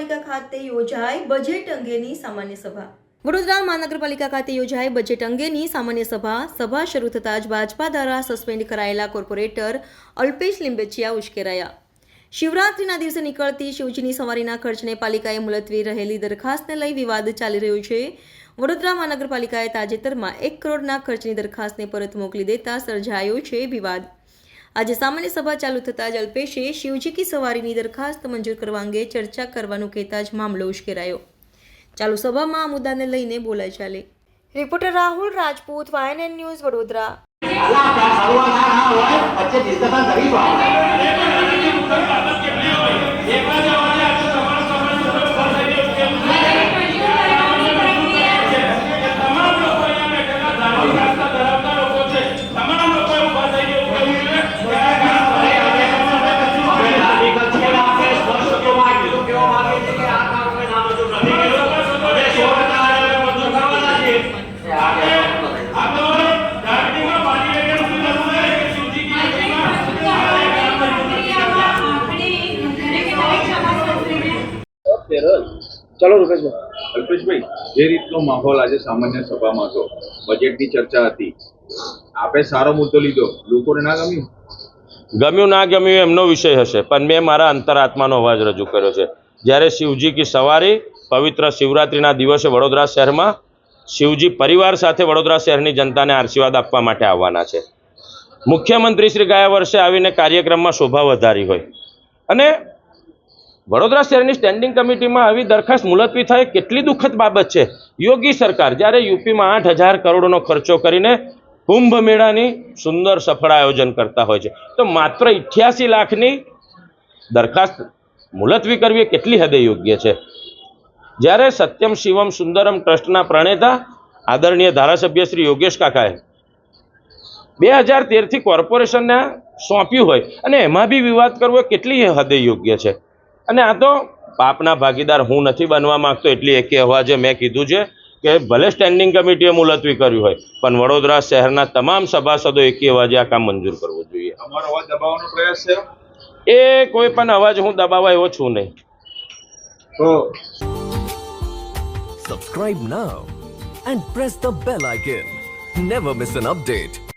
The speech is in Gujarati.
મહાનગરપાલિકા ખાતે યોજાઈ બજેટ અંગેની સામાન્ય સભા. વડોદરા મહાનગરપાલિકા ખાતે યોજાઈ બજેટ અંગેની સામાન્ય સભા. સભા શરૂ થતાં જ ભાજપા દ્વારા સસ્પેન્ડ કરાયેલા કોર્પોરેટર અલ્પેશ લિંબેચિયા ઉશ્કેરાયા. શિવરાત્રીના દિવસે નીકળતી શિવજીની સવારીના ખર્ચને પાલિકાએ મુલતવી રહેલી દરખાસ્તને લઈ વિવાદ ચાલી રહ્યો છે. વડોદરા મહાનગરપાલિકાએ તાજેતરમાં એક કરોડના ખર્ચની દરખાસ્તને પરત મોકલી દેતા સર્જાયો છે વિવાદ. આજે સામાન્ય સભા ચાલુ થતાં જ અલ્પેશે શિવજી કી સવારીની દરખાસ્ત મંજૂર કરવા અંગે ચર્ચા કરવાનું કહેતા જ મામલો ઉશ્કેરાયો. ચાલુ સભામાં આ મુદ્દાને લઈને બોલાય ચાલે. Reporter Rahul Rajput Y N N news Vadodara. ચલો રૂપેશભાઈ. અલ્પેશભાઈ જે રીતનો માહોલ આજે સામાન્ય સભામાં હતો બજેટની ચર્ચા હતી આપે સારો મુદ્દો લીધો લોકોને ના ગમ્યું? ગમ્યું ના ગમ્યું એમનો વિષય હશે પણ મેં મારા અંતરાત્માનો અવાજ રજૂ કર્યો છે. જ્યારે શિવજી કી સવારી પવિત્ર શિવરાત્રિના દિવસે વડોદરા શહેરમાં શિવજી પરિવાર સાથે વડોદરા શહેરની જનતાને આશીર્વાદ આપવા માટે આવવાના છે. મુખ્યમંત્રી શ્રી ગયા વર્ષે આવીને કાર્યક્રમમાં શોભા વધારી હોય. અને વડોદરા શહેરની સ્ટેન્ડિંગ કમિટીમાં આવી દરખાસ્ત મુલતવી થાય કેટલી દુઃખદ બાબત છે. યોગી સરકાર જ્યારે યુપીમાં આઠ હજાર કરોડનો ખર્ચો કરીને કુંભ મેળાની સુંદર સફળ આયોજન કરતા હોય છે. તો માત્ર ઇઠ્યાસી લાખની દરખાસ્ત મુલતવી કરવી કેટલી હદે યોગ્ય છે? જ્યારે સત્યમ શિવમ સુંદરમ ટ્રસ્ટના પ્રણેતા આદરણીય ધારાસભ્ય શ્રી યોગેશ કાકાએ બે હજાર તેરથી કોર્પોરેશનને સોંપ્યું હોય અને એમાં બી વિવાદ કરવો કેટલી હદે યોગ્ય છે? અને આ તો પાપના ભાગીદાર હું નથી બનવા માંગતો એટલી એકે અવાજે મેં કીધું છે કે ભલે સ્ટેન્ડિંગ કમિટીએ મુલતવી કર્યું હોય પણ વડોદરા શહેરના તમામ સભાસદો એકી અવાજે આ કામ મંજૂર કરવું જોઈએ. તમારો અવાજ દબાવવાનો પ્રયાસ છે? એ કોઈ પણ અવાજ હું દબાવવા એવો છું નહીં. તો Subscribe and press the bell icon never miss an an update.